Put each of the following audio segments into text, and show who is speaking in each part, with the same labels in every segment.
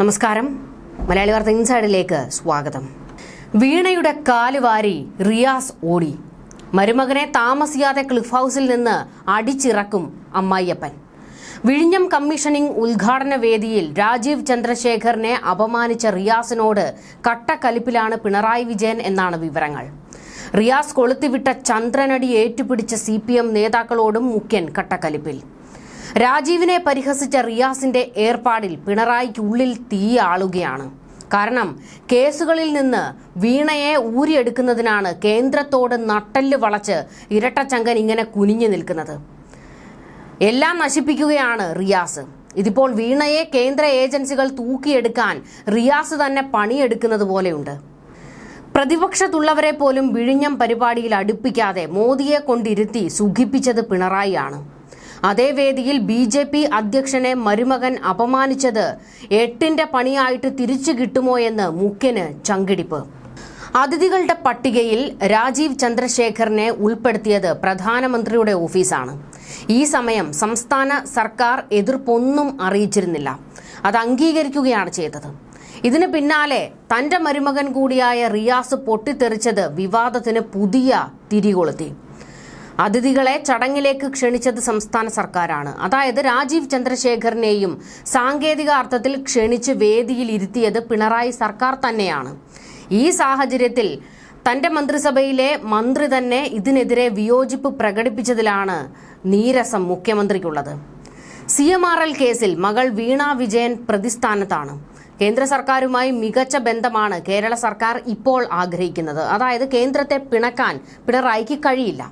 Speaker 1: നമസ്കാരം. മലയാളി വാർത്ത ഇൻസൈഡിലേക്ക് സ്വാഗതം. വീണയുടെ കാലുവാരി റിയാസ് ഓടി. മരുമകനെ താമസിയാതെ ക്ലിഫ് ഹൗസിൽ നിന്ന് അടിച്ചിറക്കും അമ്മായിയപ്പൻ. വിഴിഞ്ഞം കമ്മീഷനിംഗ് ഉദ്ഘാടന വേദിയിൽ രാജീവ് ചന്ദ്രശേഖറിനെ അപമാനിച്ച റിയാസിനോട് കട്ടക്കലിപ്പിലാണ് പിണറായി വിജയൻ എന്നാണ് വിവരങ്ങൾ. റിയാസ് കൊളുത്തിവിട്ട ചന്ദ്രനടി ഏറ്റുപിടിച്ച സി നേതാക്കളോടും മുഖ്യൻ കട്ടക്കലിപ്പിൽ. രാജീവിനെ പരിഹസിച്ച റിയാസിന്റെ ഏർപ്പാടിൽ പിണറായിക്കുള്ളിൽ തീയാളുകയാണ് കാരണം കേസുകളിൽ നിന്ന് വീണയെ ഊരിയെടുക്കുന്നതിനാണ് കേന്ദ്രത്തോട് നട്ടൽ വളച്ച് ഇരട്ടച്ചങ്കൻ ഇങ്ങനെ കുനിഞ്ഞു നിൽക്കുന്നത്. എല്ലാം നശിപ്പിക്കുകയാണ് റിയാസ്. ഇതിപ്പോൾ വീണയെ കേന്ദ്ര ഏജൻസികൾ തൂക്കിയെടുക്കാൻ റിയാസ് തന്നെ പണിയെടുക്കുന്നത് പോലെയുണ്ട്. പ്രതിപക്ഷത്തുള്ളവരെ പോലും വിഴിഞ്ഞം പരിപാടിയിൽ അടുപ്പിക്കാതെ മോദിയെ കൊണ്ടിരുത്തി സുഖിപ്പിച്ചത് പിണറായിയാണ്. അതേ വേദിയിൽ ബി ജെ പി അധ്യക്ഷനെ മരുമകൻ അപമാനിച്ചത് എട്ടിന്റെ പണിയായിട്ട് തിരിച്ചു കിട്ടുമോ എന്ന് മുഖ്യന് ചങ്കിടിപ്പ്. അതിഥികളുടെ പട്ടികയിൽ രാജീവ് ചന്ദ്രശേഖറിനെ ഉൾപ്പെടുത്തിയത് പ്രധാനമന്ത്രിയുടെ ഓഫീസാണ്. ഈ സമയം സംസ്ഥാന സർക്കാർ എതിർപ്പൊന്നും അറിയിച്ചിരുന്നില്ല. അത് അംഗീകരിക്കുകയാണ് ചെയ്തത്. ഇതിന് പിന്നാലെ തന്റെ മരുമകൻ കൂടിയായ റിയാസ് പൊട്ടിത്തെറിച്ചത് വിവാദത്തിന് പുതിയ തിരികൊളുത്തി. അതിഥികളെ ചടങ്ങിലേക്ക് ക്ഷണിച്ചത് സംസ്ഥാന സർക്കാരാണ്. അതായത് രാജീവ് ചന്ദ്രശേഖറിനെയും സാങ്കേതിക അർത്ഥത്തിൽ ക്ഷണിച്ച് വേദിയിൽ ഇരുത്തിയത് പിണറായി സർക്കാർ തന്നെയാണ്. ഈ സാഹചര്യത്തിൽ തന്റെ മന്ത്രിസഭയിലെ മന്ത്രി തന്നെ ഇതിനെതിരെ വിയോജിപ്പ് പ്രകടിപ്പിച്ചതിലാണ് നീരസം മുഖ്യമന്ത്രിക്കുള്ളത്. സി എം ആർ എൽ കേസിൽ മകൾ വീണ വിജയൻ പ്രതിസ്ഥാനത്താണ്. കേന്ദ്ര സർക്കാരുമായി മികച്ച ബന്ധമാണ് കേരള സർക്കാർ ഇപ്പോൾ ആഗ്രഹിക്കുന്നത്. അതായത് കേന്ദ്രത്തെ പിണക്കാൻ പിണറായിക്ക് കഴിയില്ല.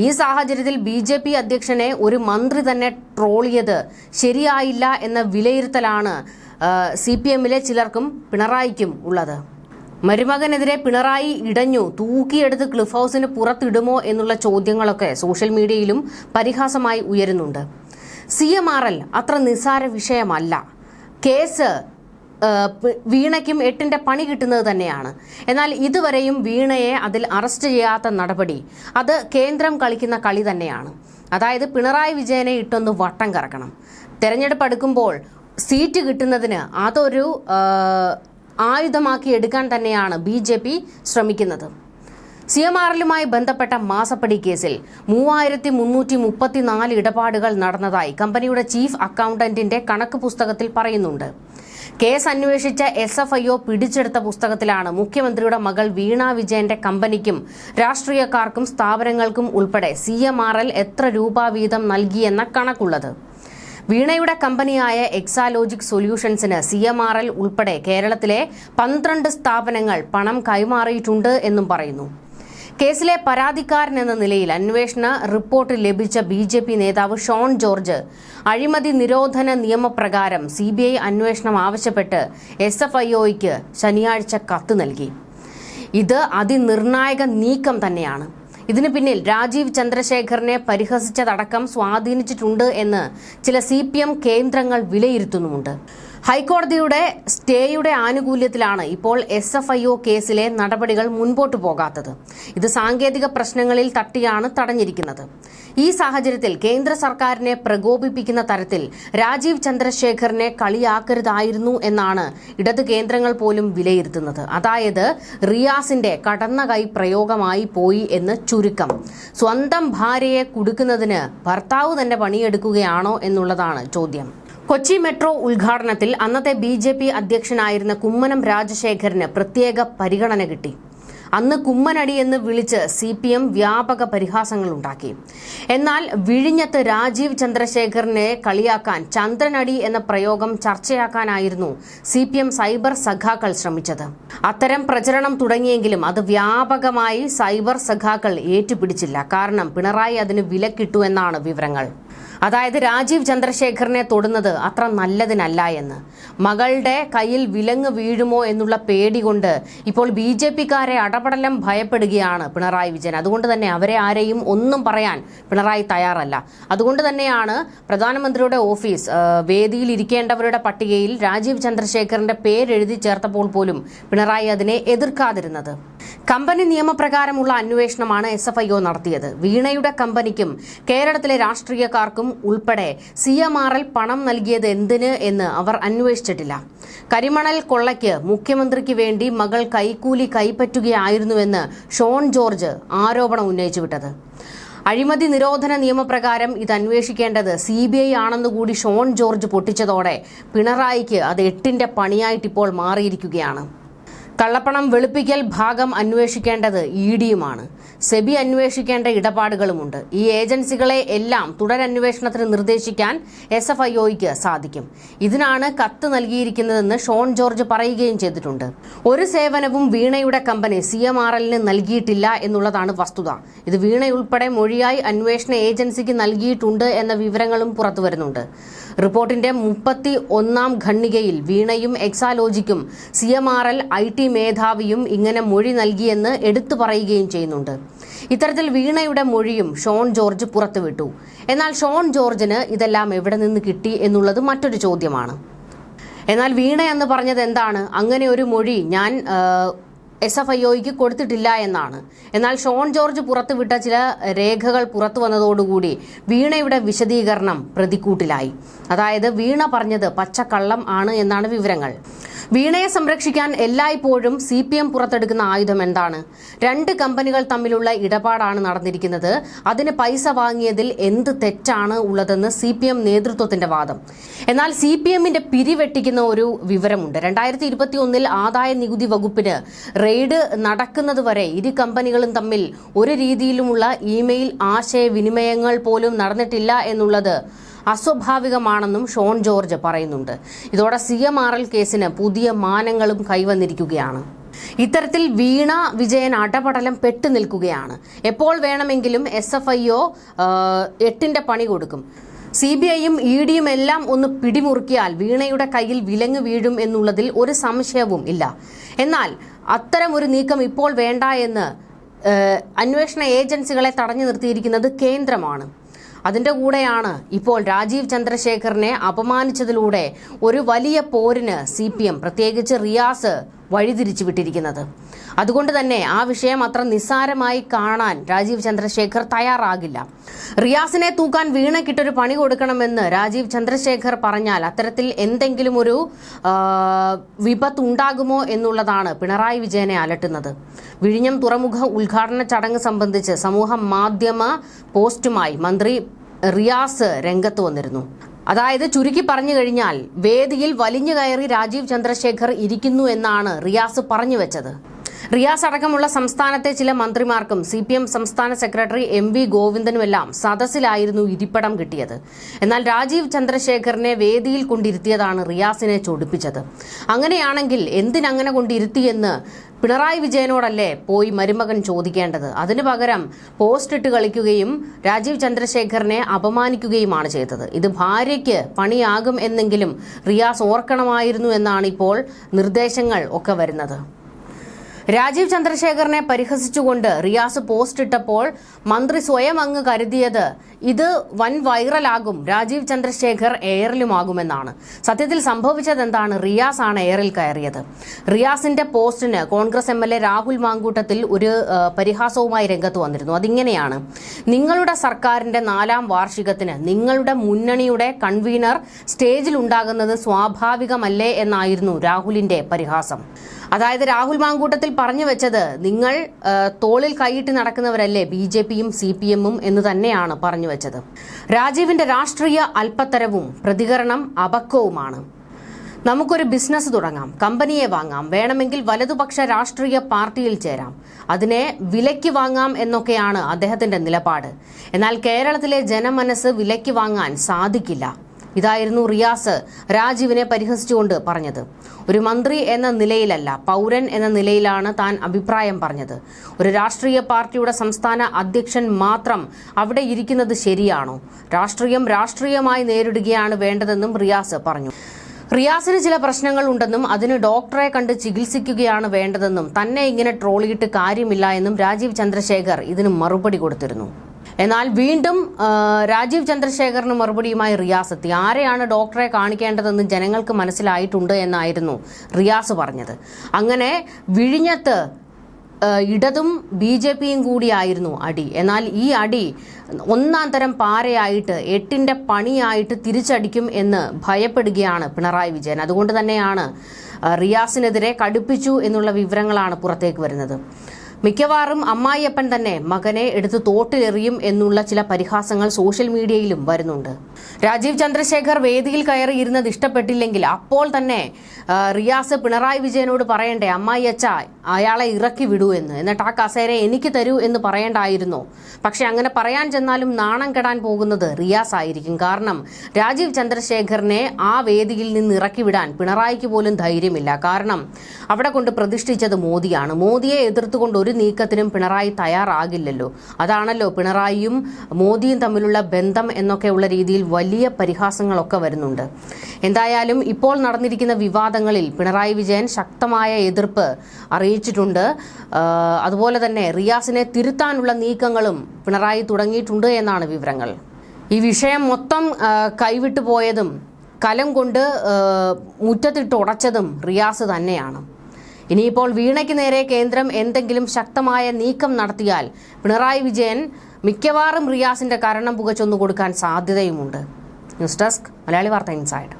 Speaker 1: ഈ സാഹചര്യത്തിൽ ബി ജെ പി അധ്യക്ഷനെ ഒരു മന്ത്രി തന്നെ ട്രോളിയത് ശരിയായില്ല എന്ന വിലയിരുത്തലാണ് സി പി എമ്മിലെ ചിലർക്കും പിണറായിക്കും ഉള്ളത്. മരുമകനെതിരെ പിണറായി ഇടഞ്ഞു തൂക്കിയെടുത്ത് ക്ലിഫ് ഹൗസിന് പുറത്തിടുമോ എന്നുള്ള ചോദ്യങ്ങളൊക്കെ സോഷ്യൽ മീഡിയയിലും പരിഹാസമായി ഉയരുന്നുണ്ട്. സി എം ആർ എൽ അത്ര നിസ്സാര വിഷയമല്ല. കേസ് വീണയ്ക്കും എട്ടിന്റെ പണി കിട്ടുന്നത് തന്നെയാണ്. എന്നാൽ ഇതുവരെയും വീണയെ അതിൽ അറസ്റ്റ് ചെയ്യാത്ത നടപടി അത് കേന്ദ്രം കളിക്കുന്ന കളി തന്നെയാണ്. അതായത് പിണറായി വിജയനെ ഇട്ടൊന്ന് വട്ടം കറക്കണം. തെരഞ്ഞെടുപ്പ് അടുക്കുമ്പോൾ സീറ്റ് കിട്ടുന്നതിന് അതൊരു ആയുധമാക്കി എടുക്കാൻ തന്നെയാണ് ബി ജെ പി ശ്രമിക്കുന്നത്. സി എം ആറിലുമായി ബന്ധപ്പെട്ട മാസപ്പടി കേസിൽ മൂവായിരത്തി മുന്നൂറ്റി മുപ്പത്തിനാല് ഇടപാടുകൾ നടന്നതായി കമ്പനിയുടെ ചീഫ് അക്കൗണ്ടന്റിന്റെ കണക്ക് പുസ്തകത്തിൽ പറയുന്നുണ്ട്. കേസ് അന്വേഷിച്ച എസ് എഫ് ഐ ഒ പിടിച്ചെടുത്ത പുസ്തകത്തിലാണ് മുഖ്യമന്ത്രിയുടെ മകൾ വീണ വിജയന്റെ കമ്പനിക്കും രാഷ്ട്രീയക്കാർക്കും സ്ഥാപനങ്ങൾക്കും ഉൾപ്പെടെ സി എം ആർ എൽ എത്ര രൂപ വീതം നൽകിയെന്ന കണക്കുള്ളത്. വീണയുടെ കമ്പനിയായ എക്സാലോജിക് സൊല്യൂഷൻസിന് സി എം ആർ എൽ ഉൾപ്പെടെ കേരളത്തിലെ പന്ത്രണ്ട് സ്ഥാപനങ്ങൾ പണം കൈമാറിയിട്ടുണ്ട് എന്നും പറയുന്നു. കേസിലെ പരാതിക്കാരൻ എന്ന നിലയിൽ അന്വേഷണ റിപ്പോർട്ട് ലഭിച്ച ബി ജെ പി നേതാവ് ഷോൺ ജോർജ് അഴിമതി നിരോധന നിയമപ്രകാരം സി ബി ഐ അന്വേഷണം ആവശ്യപ്പെട്ട് എസ് എഫ് ഐ ഒയ്ക്ക് ശനിയാഴ്ച കത്ത് നൽകി. ഇത് അതിനിർണായക നീക്കം തന്നെയാണ്. ഇതിനു പിന്നിൽ രാജീവ് ചന്ദ്രശേഖറിനെ പരിഹസിച്ചതടക്കം സ്വാധീനിച്ചിട്ടുണ്ട് എന്ന് ചില സി കേന്ദ്രങ്ങൾ വിലയിരുത്തുന്നുമുണ്ട്. ഹൈക്കോടതിയുടെ സ്റ്റേയുടെ ആനുകൂല്യത്തിലാണ് ഇപ്പോൾ എസ് എഫ് ഐ ഒ കേസിലെ നടപടികൾ മുൻപോട്ട് പോകാത്തത്. ഇത് സാങ്കേതിക പ്രശ്നങ്ങളിൽ തട്ടിയാണ് തടഞ്ഞിരിക്കുന്നത്. ഈ സാഹചര്യത്തിൽ കേന്ദ്ര സർക്കാരിനെ പ്രകോപിപ്പിക്കുന്ന തരത്തിൽ രാജീവ് ചന്ദ്രശേഖറിനെ കളിയാക്കരുതായിരുന്നു എന്നാണ് ഇടത് കേന്ദ്രങ്ങൾ പോലും വിലയിരുത്തുന്നത്. അതായത് റിയാസിന്റെ കടന്ന കൈ പ്രയോഗമായി പോയി എന്ന് ചുരുക്കം. സ്വന്തം ഭാര്യയെ കുടുക്കുന്നതിന് ഭർത്താവ് തന്നെ പണിയെടുക്കുകയാണോ എന്നുള്ളതാണ് ചോദ്യം. കൊച്ചി മെട്രോ ഉദ്ഘാടനത്തിൽ അന്നത്തെ ബി ജെ പി അധ്യക്ഷനായിരുന്ന കുമ്മനം രാജശേഖരന് പ്രത്യേക പരിഗണന കിട്ടി. അന്ന് കുമ്മനടി എന്ന് വിളിച്ച് സി പി എം വ്യാപക പരിഹാസങ്ങൾ ഉണ്ടാക്കി എന്നാൽ വിഴിഞ്ഞത്ത് രാജീവ് ചന്ദ്രശേഖറിനെ കളിയാക്കാൻ ചന്ദ്രനടി എന്ന പ്രയോഗം ചർച്ചയാക്കാനായിരുന്നു സി പി എം സൈബർ സഖാക്കൾ ശ്രമിച്ചത്. അത്തരം പ്രചരണം തുടങ്ങിയെങ്കിലും അത് വ്യാപകമായി സൈബർ സഖാക്കൾ ഏറ്റുപിടിച്ചില്ല. കാരണം പിണറായി അതിന് വിലക്കിട്ടു എന്നാണ് വിവരങ്ങൾ. അതായത് രാജീവ് ചന്ദ്രശേഖറിനെ തൊടുന്നത് അത്ര നല്ലതിനല്ല എന്ന്. മകളുടെ കയ്യിൽ വിലങ്ങ് വീഴുമോ എന്നുള്ള പേടി കൊണ്ട് ഇപ്പോൾ ബി ജെ പിക്കാരെ അടപടലം ഭയപ്പെടുകയാണ് പിണറായി വിജയൻ. അതുകൊണ്ട് തന്നെ അവരെ ആരെയും ഒന്നും പറയാൻ പിണറായി തയ്യാറല്ല. അതുകൊണ്ട് തന്നെയാണ് പ്രധാനമന്ത്രിയുടെ ഓഫീസ് വേദിയിൽ ഇരിക്കേണ്ടവരുടെ പട്ടികയിൽ രാജീവ് ചന്ദ്രശേഖറിന്റെ പേരെഴുതി ചേർത്തപ്പോൾ പോലും പിണറായി അതിനെ എതിർക്കാതിരുന്നത്. കമ്പനി നിയമപ്രകാരമുള്ള അന്വേഷണമാണ് എസ് എഫ് ഐ ഒ നടത്തിയത്. വീണയുടെ കമ്പനിക്കും കേരളത്തിലെ രാഷ്ട്രീയക്കാർക്കും ഉൾപ്പെടെ സി എം ആർ എൽ പണം നൽകിയത് എന്തിന് എന്ന് അവർ അന്വേഷിച്ചിട്ടില്ല. കരിമണൽ കൊള്ളയ്ക്ക് മുഖ്യമന്ത്രിക്ക് വേണ്ടി മകൾ കൈക്കൂലി കൈപ്പറ്റുകയായിരുന്നുവെന്ന് ഷോൺ ജോർജ് ആരോപണം ഉന്നയിച്ചുവിട്ടത്. അഴിമതി നിരോധന നിയമപ്രകാരം ഇത് അന്വേഷിക്കേണ്ടത് സി ബി ഐ ആണെന്നുകൂടി ഷോൺ ജോർജ് പൊട്ടിച്ചതോടെ പിണറായിക്ക് അത് എട്ടിന്റെ പണിയായിട്ടിപ്പോൾ മാറിയിരിക്കുകയാണ്. കള്ളപ്പണം വെളുപ്പിക്കൽ ഭാഗം അന്വേഷിക്കേണ്ടത് ഇ ഡിയുമാണ്. സെബി അന്വേഷിക്കേണ്ട ഇടപാടുകളുമുണ്ട്. ഈ ഏജൻസികളെ എല്ലാം തുടരന്വേഷണത്തിന് നിർദ്ദേശിക്കാൻ എസ് എഫ് ഐ ഒയ്ക്ക് സാധിക്കും. ഇതിനാണ് കത്ത് നൽകിയിരിക്കുന്നതെന്ന് ഷോൺ ജോർജ് പറയുകയും ചെയ്തിട്ടുണ്ട്. ഒരു സേവനവും വീണയുടെ കമ്പനി സി എം ആർ എല്ലിന് നൽകിയിട്ടില്ല എന്നുള്ളതാണ് വസ്തുത. ഇത് വീണയുൾപ്പെടെ മൊഴിയായി അന്വേഷണ ഏജൻസിക്ക് നൽകിയിട്ടുണ്ട് എന്ന വിവരങ്ങളും പുറത്തുവരുന്നുണ്ട്. റിപ്പോർട്ടിന്റെ മുപ്പത്തി ഒന്നാം ഖണ്ഡികയിൽ വീണയും എക്സാലോജിക്കും C M R L I T മേധാവിയും ഇങ്ങനെ മൊഴി നൽകിയെന്ന് എടുത്തു പറയുകയും ചെയ്യുന്നുണ്ട്. ഇത്തരത്തിൽ വീണയുടെ മൊഴിയും ഷോൺ ജോർജ് പുറത്തുവിട്ടു. എന്നാൽ ഷോൺ ജോർജിന് ഇതെല്ലാം എവിടെ നിന്ന് കിട്ടി എന്നുള്ളത് മറ്റൊരു ചോദ്യമാണ്. എന്നാൽ വീണ എന്ന് പറഞ്ഞത് എന്താണ്? അങ്ങനെ ഒരു മൊഴി ഞാൻ എസ് എഫ് ഐ ഒയ്ക്ക് കൊടുത്തിട്ടില്ല എന്നാണ്. എന്നാൽ ഷോൺ ജോർജ് പുറത്തുവിട്ട ചില രേഖകൾ പുറത്തു വന്നതോടുകൂടി വീണയുടെ വിശദീകരണം പ്രതിക്കൂട്ടിലായി. അതായത് വീണ പറഞ്ഞത് പച്ചക്കള്ളം ആണ് എന്നാണ് വിവരങ്ങൾ. വീണയെ സംരക്ഷിക്കാൻ എല്ലായ്പ്പോഴും സി പി എം പുറത്തെടുക്കുന്ന ആയുധം എന്താണ്? രണ്ട് കമ്പനികൾ തമ്മിലുള്ള ഇടപാടാണ് നടന്നിരിക്കുന്നത്. അതിന് പൈസ വാങ്ങിയതിൽ എന്ത് തെറ്റാണ് ഉള്ളതെന്ന് സി പി എം നേതൃത്വത്തിന്റെ വാദം. എന്നാൽ സി പി എമ്മിന്റെ പിരിവെട്ടിക്കുന്ന ഒരു വിവരമുണ്ട്. രണ്ടായിരത്തി ഇരുപത്തി ഒന്നിൽ ആദായ നികുതി വകുപ്പിന് റെയ്ഡ് നടക്കുന്നതുവരെ ഇരു കമ്പനികളും തമ്മിൽ ഒരു രീതിയിലുമുള്ള ഇമെയിൽ ആശയവിനിമയങ്ങൾ പോലും നടന്നിട്ടില്ല എന്നുള്ളത് അസ്വാഭാവികമാണെന്നും ഷോൺ ജോർജ് പറയുന്നുണ്ട്. ഇതോടെ സി എം ആർ എൽ കേസിന് പുതിയ മാനങ്ങളും കൈവന്നിരിക്കുകയാണ്. ഇത്തരത്തിൽ വീണ വിജയൻ അടപടലം പെട്ടു നിൽക്കുകയാണ്. എപ്പോൾ വേണമെങ്കിലും എസ് എഫ് ഐ ഒ എട്ടിന്റെ പണി കൊടുക്കും. സി ബി ഐയും ഇ ഡിയും എല്ലാം ഒന്ന് പിടിമുറുക്കിയാൽ വീണയുടെ കയ്യിൽ വിലങ്ങ് വീഴും എന്നുള്ളതിൽ ഒരു സംശയവും ഇല്ല. എന്നാൽ അത്തരം ഒരു നീക്കം ഇപ്പോൾ വേണ്ട എന്ന് അന്വേഷണ ഏജൻസികളെ തടഞ്ഞു നിർത്തിയിരിക്കുന്നത് കേന്ദ്രമാണ്. അതിന്റെ കൂടെയാണ് ഇപ്പോൾ രാജീവ് ചന്ദ്രശേഖറിനെ അപമാനിച്ചതിലൂടെ ഒരു വലിയ പോരിന് സി പി എം പ്രത്യേകിച്ച് റിയാസ് വഴിതിരിച്ചു വിട്ടിരിക്കുന്നത് അതുകൊണ്ട് തന്നെ ആ വിഷയം അത്ര നിസ്സാരമായി കാണാൻ രാജീവ് ചന്ദ്രശേഖർ തയ്യാറാകില്ല. റിയാസിനെ തൂക്കാൻ വീണക്കിട്ടൊരു പണി കൊടുക്കണമെന്ന് രാജീവ് ചന്ദ്രശേഖർ പറഞ്ഞാൽ അത്തരത്തിൽ എന്തെങ്കിലും ഒരു വിപത്ത് ഉണ്ടാകുമോ എന്നുള്ളതാണ് പിണറായി വിജയനെ അലട്ടുന്നത്. വിഴിഞ്ഞം തുറമുഖ ഉദ്ഘാടന ചടങ്ങ് സംബന്ധിച്ച് സമൂഹ മാധ്യമ പോസ്റ്റുമായി മന്ത്രി റിയാസ് രംഗത്ത് വന്നിരുന്നു. അതായത് ചുരുക്കി പറഞ്ഞു കഴിഞ്ഞാൽ വേദിയിൽ വലിഞ്ഞു കയറി രാജീവ് ചന്ദ്രശേഖർ ഇരിക്കുന്നു എന്നാണ് റിയാസ് പറഞ്ഞു വെച്ചത്. റിയാസ് അടക്കമുള്ള സംസ്ഥാനത്തെ ചില മന്ത്രിമാർക്കും സി പി എം സംസ്ഥാന സെക്രട്ടറി എം വി ഗോവിന്ദനുമെല്ലാം സദസ്സിലായിരുന്നു ഇരിപ്പിടം കിട്ടിയത്. എന്നാൽ രാജീവ് ചന്ദ്രശേഖറിനെ വേദിയിൽ കൊണ്ടിരുത്തിയതാണ് റിയാസിനെ ചൊടിപ്പിച്ചത്. അങ്ങനെയാണെങ്കിൽ എന്തിനങ്ങനെ കൊണ്ടിരുത്തിയെന്ന് പിണറായി വിജയനോടല്ലേ പോയി മരുമകൻ ചോദിക്കേണ്ടത്? അതിനു പകരം പോസ്റ്റ് ഇട്ട് കളിക്കുകയും രാജീവ് ചന്ദ്രശേഖറിനെ അപമാനിക്കുകയുമാണ് ചെയ്തത്. ഇത് ഭാര്യയ്ക്ക് പണിയാകും എന്നെങ്കിലും റിയാസ് ഓർക്കണമായിരുന്നു എന്നാണ് ഇപ്പോൾ നിർദ്ദേശങ്ങൾ ഒക്കെ വരുന്നത്. രാജീവ് ചന്ദ്രശേഖറിനെ പരിഹസിച്ചുകൊണ്ട് റിയാസ് പോസ്റ്റ് ഇട്ടപ്പോൾ മന്ത്രി സ്വയം അങ്ങ് കരുതിയത് ഇത് വൻ വൈറലാകും രാജീവ് ചന്ദ്രശേഖർ എയറിലുമാകുമെന്നാണ്. സത്യത്തിൽ സംഭവിച്ചത് എന്താണ് റിയാസ് ആണ് എയറിൽ കയറിയത്. റിയാസിന്റെ പോസ്റ്റിന് കോൺഗ്രസ് എ രാഹുൽ മാങ്കൂട്ടത്തിൽ ഒരു പരിഹാസവുമായി രംഗത്ത് വന്നിരുന്നു. അതിങ്ങനെയാണ്. നിങ്ങളുടെ സർക്കാരിന്റെ നാലാം വാർഷികത്തിന് നിങ്ങളുടെ മുന്നണിയുടെ കൺവീനർ സ്റ്റേജിൽ ഉണ്ടാകുന്നത് സ്വാഭാവികമല്ലേ എന്നായിരുന്നു രാഹുലിന്റെ പരിഹാസം. അതായത് രാഹുൽ മാങ്കൂട്ടത്തിൽ പറഞ്ഞു വെച്ചത് നിങ്ങൾ തോളിൽ കൈയിട്ട് നടക്കുന്നവരല്ലേ ബി ജെ പിയും സി പി എമ്മും എന്ന് തന്നെയാണ് പറഞ്ഞു വെച്ചത്. രാജീവിന്റെ രാഷ്ട്രീയ അല്പത്തരവും പ്രതികരണം അപക്വവുമാണ്. നമുക്കൊരു ബിസിനസ് തുടങ്ങാം കമ്പനിയെ വാങ്ങാം വേണമെങ്കിൽ വലതുപക്ഷ രാഷ്ട്രീയ പാർട്ടിയിൽ ചേരാം. അതിനെ വിലയ്ക്ക് വാങ്ങാം എന്നൊക്കെയാണ് അദ്ദേഹത്തിന്റെ നിലപാട്. എന്നാൽ കേരളത്തിലെ ജനമനസ് വിലയ്ക്ക് വാങ്ങാൻ സാധിക്കില്ല. ഇതായിരുന്നു റിയാസ് രാജീവിനെ പരിഹസിച്ചുകൊണ്ട് പറഞ്ഞത്. ഒരു മന്ത്രി എന്ന നിലയിലല്ല പൗരൻ എന്ന നിലയിലാണ് താൻ അഭിപ്രായം പറഞ്ഞത്. ഒരു രാഷ്ട്രീയ പാർട്ടിയുടെ സംസ്ഥാന അധ്യക്ഷൻ മാത്രം അവിടെ ഇരിക്കുന്നത് ശരിയാണോ? രാഷ്ട്രീയം രാഷ്ട്രീയമായി നേരിടുകയാണ് വേണ്ടതെന്നും റിയാസ് പറഞ്ഞു. റിയാസിന് ചില പ്രശ്നങ്ങൾ ഉണ്ടെന്നും അതിന് ഡോക്ടറെ കണ്ട് ചികിത്സിക്കുകയാണ് വേണ്ടതെന്നും തന്നെ ഇങ്ങനെ ട്രോളിയിട്ട് കാര്യമില്ല എന്നും രാജീവ് ചന്ദ്രശേഖർ ഇതിന് മറുപടി കൊടുത്തിരുന്നു. എന്നാൽ വീണ്ടും രാജീവ് ചന്ദ്രശേഖറിന് മറുപടിയുമായി റിയാസ് എത്തി. ആരെയാണ് ഡോക്ടറെ കാണിക്കേണ്ടതെന്ന് ജനങ്ങൾക്ക് മനസ്സിലായിട്ടുണ്ട് എന്നായിരുന്നു റിയാസ് പറഞ്ഞത്. അങ്ങനെ വിഴിഞ്ഞത്ത് ഇടതും ബി ജെ പിയും കൂടിയായിരുന്നു അടി. എന്നാൽ ഈ അടി ഒന്നാം തരം പാരയായിട്ട് എട്ടിന്റെ പണിയായിട്ട് തിരിച്ചടിക്കും എന്ന് ഭയപ്പെടുകയാണ് പിണറായി വിജയൻ. അതുകൊണ്ട് തന്നെയാണ് റിയാസിനെതിരെ കടുപ്പിച്ചു എന്നുള്ള വിവരങ്ങളാണ് പുറത്തേക്ക് വരുന്നത്. മിക്കവാറും അമ്മായിയപ്പൻ തന്നെ മകനെ എടുത്ത് തോട്ടിലെറിയും എന്നുള്ള ചില പരിഹാസങ്ങൾ സോഷ്യൽ മീഡിയയിലും വരുന്നുണ്ട്. രാജീവ് ചന്ദ്രശേഖർ വേദിയിൽ കയറി ഇരുന്നത് ഇഷ്ടപ്പെട്ടില്ലെങ്കിൽ അപ്പോൾ തന്നെ റിയാസ് പിണറായി വിജയനോട് പറയണ്ടേ അമ്മായി അച്ഛ അയാളെ ഇറക്കി വിടൂ എന്ന്. എന്നിട്ട് ആ കസേര എനിക്ക് തരൂ എന്ന് പറയേണ്ടായിരുന്നു. പക്ഷെ അങ്ങനെ പറയാൻ ചെന്നാലും നാണം കെടാൻ പോകുന്നത് റിയാസ് ആയിരിക്കും. കാരണം രാജീവ് ചന്ദ്രശേഖറിനെ ആ വേദിയിൽ നിന്ന് ഇറക്കി വിടാൻ പിണറായിക്ക് പോലും ധൈര്യമില്ല. കാരണം അവിടെ കൊണ്ട് പ്രതിഷ്ഠിച്ചത് മോദിയാണ്. മോദിയെ എതിർത്തുകൊണ്ട് ഒരു നീക്കത്തിനും പിണറായി തയ്യാറാകില്ലല്ലോ. അതാണല്ലോ പിണറായിയും മോദിയും തമ്മിലുള്ള ബന്ധം എന്നൊക്കെയുള്ള രീതിയിൽ വലിയ പരിഹാസങ്ങളൊക്കെ വരുന്നുണ്ട്. എന്തായാലും ഇപ്പോൾ നടന്നിരിക്കുന്ന വിവാദങ്ങളിൽ പിണറായി വിജയൻ ശക്തമായ എതിർപ്പ് അറിയിച്ചിട്ടുണ്ട്. അതുപോലെ തന്നെ റിയാസിനെ തിരുത്താനുള്ള നീക്കങ്ങളും പിണറായി തുടങ്ങിയിട്ടുണ്ട് എന്നാണ് വിവരങ്ങൾ. ഈ വിഷയം മൊത്തം കൈവിട്ടു പോയതും കലം കൊണ്ട് മുറ്റത്തിട്ട് ഉടച്ചതും റിയാസ് തന്നെയാണ്. ഇനിയിപ്പോൾ വീണയ്ക്ക് നേരെ കേന്ദ്രം എന്തെങ്കിലും ശക്തമായ നീക്കം നടത്തിയാൽ പിണറായി വിജയൻ മിക്കവാറും റിയാസിന്റെ കരണം പുകച്ചൊന്നു കൊടുക്കാൻ സാധ്യതയുമുണ്ട്. ന്യൂസ് ഡെസ്ക് മലയാളി വാർത്ത ഇൻസൈഡ്.